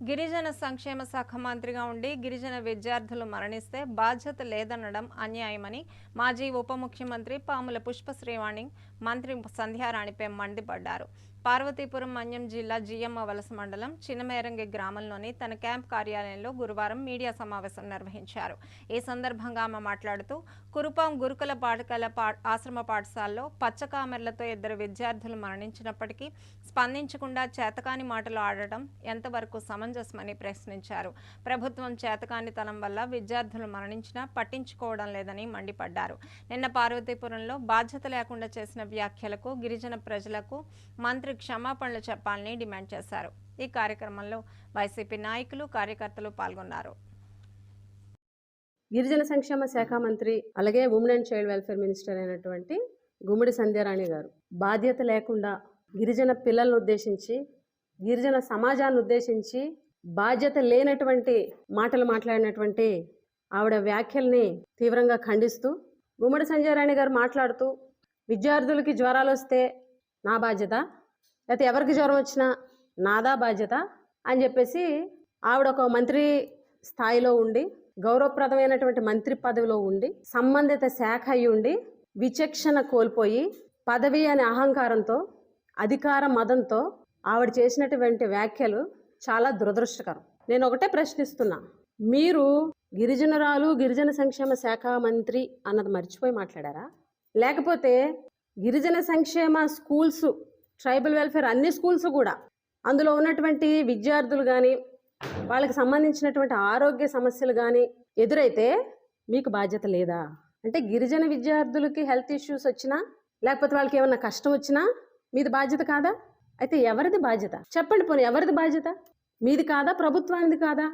గిరిజన సంక్షేమ శాఖ మంత్రిగా ఉండి గిరిజన విద్యార్థులు మరణిస్తే బాధ్యత లేదనడం అన్యాయమని మాజీ ఉప ముఖ్యమంత్రి పాముల పుష్పశ్రీవాణి మంత్రి సంధ్యారాణిపై మండిపడ్డారు. పార్వతీపురం మన్యం జిల్లా జియమ్మ వలస మండలం చిన్నమేరంగి గ్రామంలోని తన క్యాంప్ కార్యాలయంలో గురువారం మీడియా సమావేశం నిర్వహించారు. ఈ సందర్భంగా ఆమె మాట్లాడుతూ కురుపాం గురుకుల పాఠశాల పా ఆశ్రమ పాఠశాలలో పచ్చకామెర్లతో ఇద్దరు విద్యార్థులు మరణించినప్పటికీ స్పందించకుండా చేతకాని మాటలు ఆడటం ఎంతవరకు సమంజసమని ప్రశ్నించారు. ప్రభుత్వం చేతకానితనం వల్ల విద్యార్థులు మరణించినా పట్టించుకోవడం లేదని మండిపడ్డారు. నిన్న పార్వతీపురంలో బాధ్యత లేకుండా చేసిన వ్యాఖ్యలకు గిరిజన ప్రజలకు మంత్రి క్షమాపణలు చెప్పాలని డిమాండ్ చేశారు. ఈ కార్యక్రమంలో వైసీపీ నాయకులు కార్యకర్తలు పాల్గొన్నారు. గిరిజన సంక్షేమ శాఖ మంత్రి అలాగే women and child welfare minister అయినటువంటి గుమ్మడి సంధ్యారాణి గారు బాధ్యత లేకుండా గిరిజన పిల్లలను ఉద్దేశించి గిరిజన సమాజాన్ని ఉద్దేశించి బాధ్యత లేనటువంటి మాటలు మాట్లాడినటువంటి ఆవిడ వ్యాఖ్యల్ని తీవ్రంగా ఖండిస్తూ గుమ్మడి సంజయరాణి గారు మాట్లాడుతూ విద్యార్థులకి జ్వరాలు వస్తే నా బాధ్యత లేకపోతే ఎవరికి జ్వరం వచ్చినా నాదా బాధ్యత అని చెప్పేసి ఆవిడ ఒక మంత్రి స్థాయిలో ఉండి గౌరవప్రదమైనటువంటి మంత్రి పదవిలో ఉండి సంబంధిత శాఖ అయి ఉండి విచక్షణ కోల్పోయి పదవి అనే అహంకారంతో అధికార మదంతో ఆవిడ చేసినటువంటి వ్యాఖ్యలు చాలా దురదృష్టకరం. నేను ఒకటే ప్రశ్నిస్తున్నా. మీరు గిరిజనురాలు గిరిజన సంక్షేమ శాఖ మంత్రి అన్నది మర్చిపోయి మాట్లాడారా? లేకపోతే గిరిజన సంక్షేమ స్కూల్స్ ట్రైబల్ వెల్ఫేర్ అన్ని స్కూల్స్ కూడా అందులో ఉన్నటువంటి విద్యార్థులు కానీ వాళ్ళకి సంబంధించినటువంటి ఆరోగ్య సమస్యలు కానీ ఎదురైతే మీకు బాధ్యత లేదా? అంటే గిరిజన విద్యార్థులకి హెల్త్ ఇష్యూస్ వచ్చినా లేకపోతే వాళ్ళకి ఏమైనా కష్టం వచ్చినా మీది బాధ్యత కాదా? అయితే ఎవరిది బాధ్యత? చెప్పండి పోనీ ఎవరిది బాధ్యత? మీది కాదా? ప్రభుత్వానిది కాదా?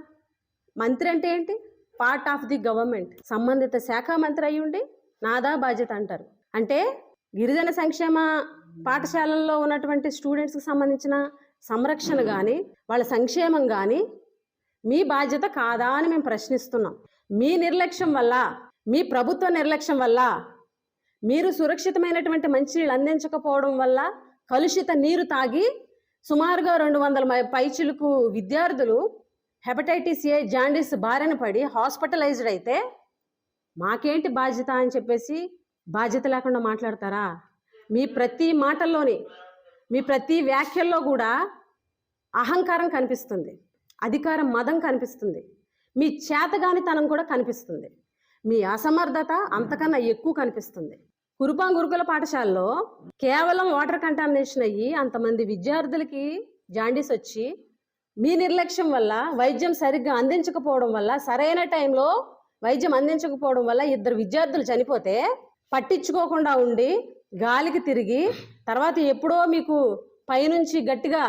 మంత్రి అంటే ఏంటి? పార్ట్ ఆఫ్ ది గవర్నమెంట్ సంబంధిత శాఖ మంత్రి అయి ఉండి నాదా బాధ్యత అంటారు. అంటే గిరిజన సంక్షేమ పాఠశాలల్లో ఉన్నటువంటి స్టూడెంట్స్కి సంబంధించిన సంరక్షణ కానీ వాళ్ళ సంక్షేమం కానీ మీ బాధ్యత కాదా అని మేము ప్రశ్నిస్తున్నాం. మీ నిర్లక్ష్యం వల్ల మీ ప్రభుత్వ నిర్లక్ష్యం వల్ల మీరు సురక్షితమైనటువంటి మంచినీళ్ళు అందించకపోవడం వల్ల కలుషిత నీరు తాగి సుమారుగా రెండు వందల మ- పైచిలకు విద్యార్థులు హెపటైటిస్ ఏ జాండీస్ బారిన పడి హాస్పిటలైజ్డ్ అయితే మాకేంటి బాధ్యత అని చెప్పేసి బాధ్యత లేకుండా మాట్లాడతారా? మీ ప్రతి మాటల్లోని మీ ప్రతి వ్యాఖ్యల్లో కూడా అహంకారం కనిపిస్తుంది అధికారం మదం కనిపిస్తుంది మీ చేతగానితనం కూడా కనిపిస్తుంది మీ అసమర్థత అంతకన్నా ఎక్కువ కనిపిస్తుంది. కురుపాం గురుకుల పాఠశాలలో కేవలం వాటర్ కంటామినేషన్ అయ్యి అంతమంది విద్యార్థులకి జాండీస్ వచ్చి మీ నిర్లక్ష్యం వల్ల వైద్యం సరిగ్గా అందించకపోవడం వల్ల సరైన టైంలో వైద్యం అందించకపోవడం వల్ల ఇద్దరు విద్యార్థులు చనిపోతే పట్టించుకోకుండా ఉండి గాలికి తిరిగి తర్వాత ఎప్పుడో మీకు పైనుంచి గట్టిగా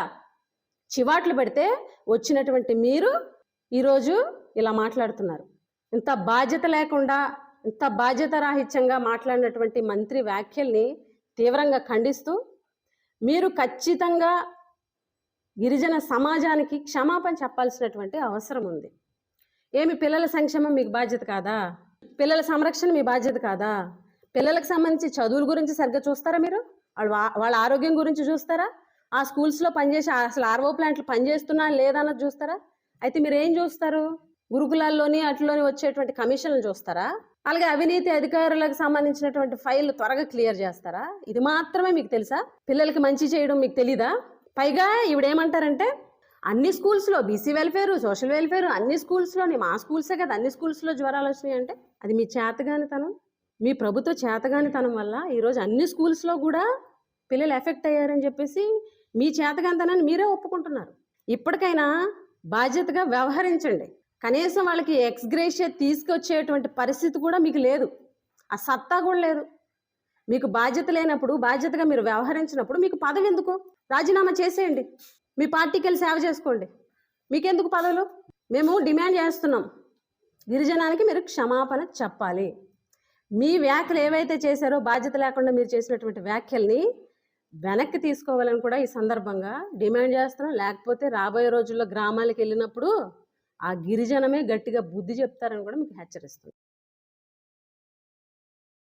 చివాట్లు పెడితే వచ్చినటువంటి మీరు ఈరోజు ఇలా మాట్లాడుతున్నారు. ఇంత బాధ్యత లేకుండా ఇంత బాధ్యత రాహిత్యంగా మాట్లాడినటువంటి మంత్రి వ్యాఖ్యల్ని తీవ్రంగా ఖండిస్తూ మీరు ఖచ్చితంగా గిరిజన సమాజానికి క్షమాపణ చెప్పాల్సినటువంటి అవసరం ఉంది. ఏమి పిల్లల సంక్షేమం మీకు బాధ్యత కాదా? పిల్లల సంరక్షణ మీ బాధ్యత కాదా? పిల్లలకు సంబంధించి చదువుల గురించి సరిగ్గా చూస్తారా మీరు? వాళ్ళ వాళ్ళ ఆరోగ్యం గురించి చూస్తారా? ఆ స్కూల్స్లో పనిచేసి అసలు ఆర్వో ప్లాంట్లు పనిచేస్తున్నా లేదన్నది చూస్తారా? అయితే మీరు ఏం చూస్తారు? గురుకులాల్లోని అట్లోని వచ్చేటువంటి కమిషన్లు చూస్తారా? అలాగే అవినీతి అధికారులకు సంబంధించినటువంటి ఫైల్ త్వరగా క్లియర్ చేస్తారా? ఇది మాత్రమే మీకు తెలుసా? పిల్లలకి మంచి చేయడం మీకు తెలీదా? పైగా ఈవిడేమంటారంటే అన్ని స్కూల్స్లో బీసీ వెల్ఫేర్ సోషల్ వెల్ఫేర్ అన్ని స్కూల్స్లోని మా స్కూల్సే కదా అన్ని స్కూల్స్లో జ్వరాలు వచ్చినాయి అంటే అది మీ చేతగానితనం? మీ ప్రభుత్వ చేతగానితనం వల్ల ఈరోజు అన్ని స్కూల్స్లో కూడా పిల్లలు ఎఫెక్ట్ అయ్యారని చెప్పేసి మీ చేతగానితనాన్ని మీరే ఒప్పుకుంటున్నారు. ఇప్పటికైనా బాధ్యతగా వ్యవహరించండి. కనీసం వాళ్ళకి ఎక్స్గ్రేషియా తీసుకొచ్చేటువంటి పరిస్థితి కూడా మీకు లేదు. ఆ సత్తా కూడా లేదు. మీకు బాధ్యత లేనప్పుడు బాధ్యతగా మీరు వ్యవహరించినప్పుడు మీకు పదవి ఎందుకు? రాజీనామా చేసేయండి. మీ పార్టీకి వెళ్ళి సేవ చేసుకోండి. మీకెందుకు పదవులు? మేము డిమాండ్ చేస్తున్నాం. గిరిజనానికి మీరు క్షమాపణ చెప్పాలి. మీ వ్యాఖ్యలు ఏవైతే చేశారో బాధ్యత లేకుండా మీరు చేసినటువంటి వ్యాఖ్యల్ని వెనక్కి తీసుకోవాలని కూడా ఈ సందర్భంగా డిమాండ్ చేస్తున్నాం. లేకపోతే రాబోయే రోజుల్లో గ్రామాలకు వెళ్ళినప్పుడు ఆ గిరిజనమే గట్టిగా బుద్ధి చెప్తారని కూడా మీకు హెచ్చరిస్తుంది